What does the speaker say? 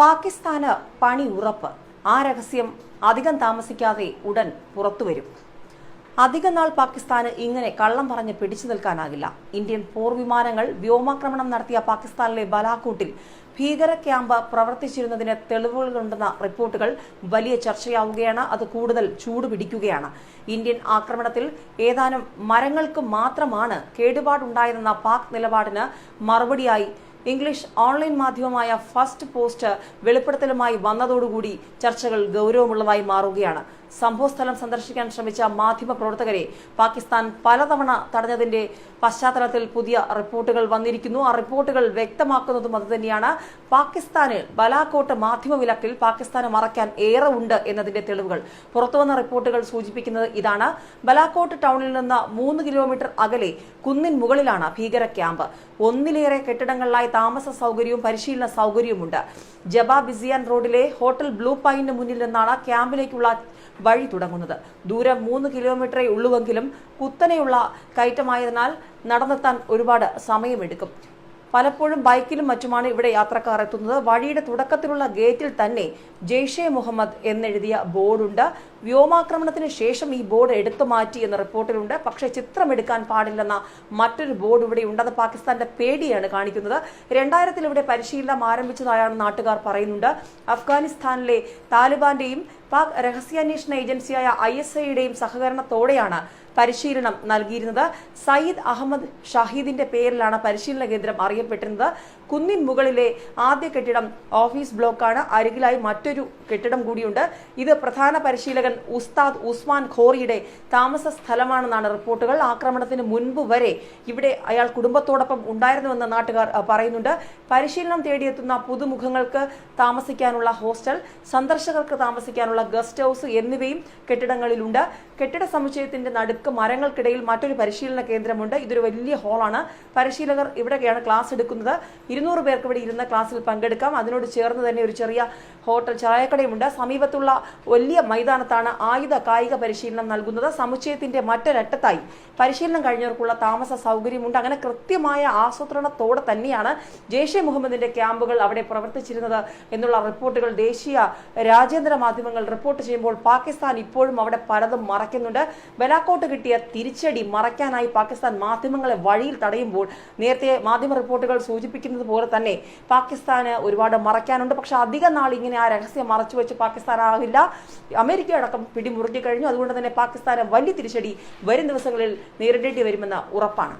പാകിസ്ഥാന് പണി ഉറപ്പ്. ആ രഹസ്യം അധികം താമസിക്കാതെ ഉടൻ പുറത്തുവരും. അധിക നാൾ പാകിസ്ഥാന് ഇങ്ങനെ കള്ളം പറഞ്ഞ് പിടിച്ചു നിൽക്കാനാകില്ല. ഇന്ത്യൻ പോർവിമാനങ്ങൾ വ്യോമാക്രമണം നടത്തിയ പാകിസ്ഥാനിലെ ബലാക്കൂട്ടിൽ ഭീകര ക്യാമ്പ് പ്രവർത്തിച്ചിരുന്നതിന് തെളിവുകളുണ്ടെന്ന റിപ്പോർട്ടുകൾ വലിയ ചർച്ചയാവുകയാണ്. അത് കൂടുതൽ ചൂടുപിടിക്കുകയാണ് ഇന്ത്യൻ ആക്രമണത്തിൽ ഏതാനും മരങ്ങൾക്ക് മാത്രമാണ് കേടുപാടുണ്ടായതെന്ന പാക് നിലപാടിന് മറുപടിയായി ഇംഗ്ലീഷ് ഓൺലൈൻ മാധ്യമമായ ഫസ്റ്റ് പോസ്റ്റ് വെളിപ്പെടുത്തലുമായി വന്നതോടുകൂടി ചർച്ചകൾ ഗൗരവമുള്ളതായി മാറുകയാണ്. സംഭവസ്ഥലം സന്ദർശിക്കാൻ ശ്രമിച്ച മാധ്യമ പ്രവർത്തകരെ പാകിസ്ഥാൻ പലതവണ തടഞ്ഞതിന്റെ പശ്ചാത്തലത്തിൽ പുതിയ റിപ്പോർട്ടുകൾ വന്നിരിക്കുന്നു. ആ റിപ്പോർട്ടുകൾ വ്യക്തമാക്കുന്നതും അതുതന്നെയാണ്. പാകിസ്ഥാന് ബലാക്കോട്ട് മാധ്യമ വിലക്കിൽ പാകിസ്ഥാന് മറയ്ക്കാൻ ഏറെ ഉണ്ട് എന്നതിന്റെ തെളിവുകൾ. പുറത്തുവന്ന റിപ്പോർട്ടുകൾ സൂചിപ്പിക്കുന്നത് ഇതാണ്. ബലാക്കോട്ട് ടൗണിൽ നിന്ന് മൂന്ന് കിലോമീറ്റർ അകലെ കുന്നിൻ മുകളിലാണ് ഭീകര ക്യാമ്പ്. ഒന്നിലേറെ കെട്ടിടങ്ങളിലായി താമസ സൗകര്യവും പരിശീലന സൗകര്യവുമുണ്ട്. ജബ ബിസിയാൻ റോഡിലെ ഹോട്ടൽ ബ്ലൂ പൈനിന് മുന്നിൽ നിന്നാണ് ക്യാമ്പിലേക്കുള്ള വഴി തുടങ്ങുന്നത്. ദൂരം മൂന്ന് കിലോമീറ്ററേ ഉള്ളുവെങ്കിലും കുത്തനെയുള്ള കയറ്റമായതിനാൽ നടന്നെത്താൻ ഒരുപാട് സമയമെടുക്കും. പലപ്പോഴും ബൈക്കിലും മറ്റുമാണ് ഇവിടെ യാത്രക്കാർ എത്തുന്നത്. വഴിയുടെ തുടക്കത്തിലുള്ള ഗേറ്റിൽ തന്നെ ജെയ്ഷെ മുഹമ്മദ് എന്നെഴുതിയ ബോർഡുണ്ട്. വ്യോമാക്രമണത്തിന് ശേഷം ഈ ബോർഡ് എടുത്തു മാറ്റി എന്ന റിപ്പോർട്ടിലുണ്ട്. പക്ഷേ ചിത്രമെടുക്കാൻ പാടില്ലെന്ന മറ്റൊരു ബോർഡ് ഇവിടെ ഉണ്ട് അത് പാകിസ്ഥാന്റെ പേടിയാണ് കാണിക്കുന്നത്. രണ്ടായിരത്തിൽ ഇവിടെ പരിശീലനം ആരംഭിച്ചതായാണ് നാട്ടുകാർ പറയുന്നുണ്ട്. അഫ്ഗാനിസ്ഥാനിലെ താലിബാന്റെയും പാക് രഹസ്യാന്വേഷണ ഏജൻസിയായ ഐ എസ് ഐയുടെയും സഹകരണത്തോടെയാണ് പരിശീലനം നൽകിയിരുന്നത്. സയ്യിദ് അഹമ്മദ് ഷഹീദിന്റെ പേരിലാണ് പരിശീലന കേന്ദ്രം അറിയപ്പെട്ടിരുന്നത്. കുന്നിൻ മുകളിലെ ആദ്യ കെട്ടിടം ഓഫീസ് ബ്ലോക്കാണ്. അരികിലായി മറ്റൊരു കെട്ടിടം കൂടിയുണ്ട്. ഇത് പ്രധാന പരിശീലകൻ ഉസ്താദ് ഉസ്മാൻ ഖോറിയുടെ താമസ സ്ഥലമാണെന്നാണ് റിപ്പോർട്ടുകൾ. ആക്രമണത്തിന് മുൻപ് വരെ ഇവിടെ അയാൾ കുടുംബത്തോടൊപ്പം ഉണ്ടായിരുന്നുവെന്ന് നാട്ടുകാർ പറയുന്നുണ്ട്. പരിശീലനം തേടിയെത്തുന്ന പുതുമുഖങ്ങൾക്ക് താമസിക്കാനുള്ള ഹോസ്റ്റൽ സന്ദർശകർക്ക് താമസിക്കാനുള്ള ഗസ്റ്റ് ഹൗസ് എന്നിവയും കെട്ടിടങ്ങളിലുണ്ട്. കെട്ടിട സമുച്ചയത്തിന്റെ നടുക്ക് മരങ്ങൾക്കിടയിൽ മറ്റൊരു പരിശീലന കേന്ദ്രമുണ്ട്. ഇതൊരു വലിയ ഹാളാണ്. പരിശീലകർ ഇവിടെയാണ് ക്ലാസ് എടുക്കുന്നത്. ഇരുന്നൂറ് പേർക്ക് ഇവിടെ ഇരുന്ന ക്ലാസ്സിൽ പങ്കെടുക്കാം. അതിനോട് ചേർന്ന് തന്നെ ഒരു ചെറിയ ഹോട്ടൽ ചായക്കടയുമുണ്ട്. സമീപത്തുള്ള വലിയ മൈതാനത്താണ് ആയുധ കായിക പരിശീലനം നൽകുന്നത്. സമുച്ചയത്തിന്റെ മറ്റൊരറ്റത്തായി പരിശീലനം കഴിഞ്ഞവർക്കുള്ള താമസ സൗകര്യമുണ്ട്. അങ്ങനെ കൃത്യമായ ആസൂത്രണത്തോടെ തന്നെയാണ് ജെയ്ഷെ മുഹമ്മദിന്റെ ക്യാമ്പുകൾ അവിടെ പ്രവർത്തിച്ചിരുന്നത് എന്നുള്ള റിപ്പോർട്ടുകൾ ദേശീയ രാജ്യാന്തര മാധ്യമങ്ങൾ റിപ്പോർട്ട് ചെയ്യുമ്പോൾ പാകിസ്ഥാൻ ഇപ്പോഴും അവിടെ പലതും മറയ്ക്കുന്നുണ്ട്. ബലാക്കോട്ട് കിട്ടിയ തിരിച്ചടി മറയ്ക്കാനായി പാകിസ്ഥാൻ മാധ്യമങ്ങളെ വഴിയിൽ തടയുമ്പോൾ നേരത്തെ മാധ്യമ റിപ്പോർട്ടുകൾ സൂചിപ്പിക്കുന്നത് പോലെ തന്നെ പാകിസ്ഥാന് ഒരുപാട് മറയ്ക്കാനുണ്ട്. പക്ഷെ അധിക നാൾ ഇങ്ങനെ ആ രഹസ്യം മറച്ചു വെച്ച് പാകിസ്ഥാൻ ആകില്ല. അമേരിക്ക അടക്കം പിടിമുറുക്കി കഴിഞ്ഞു. അതുകൊണ്ട് തന്നെ പാകിസ്ഥാന് വലിയ തിരിച്ചടി വരും ദിവസങ്ങളിൽ നേരിടേണ്ടി വരുമെന്ന ഉറപ്പാണ്.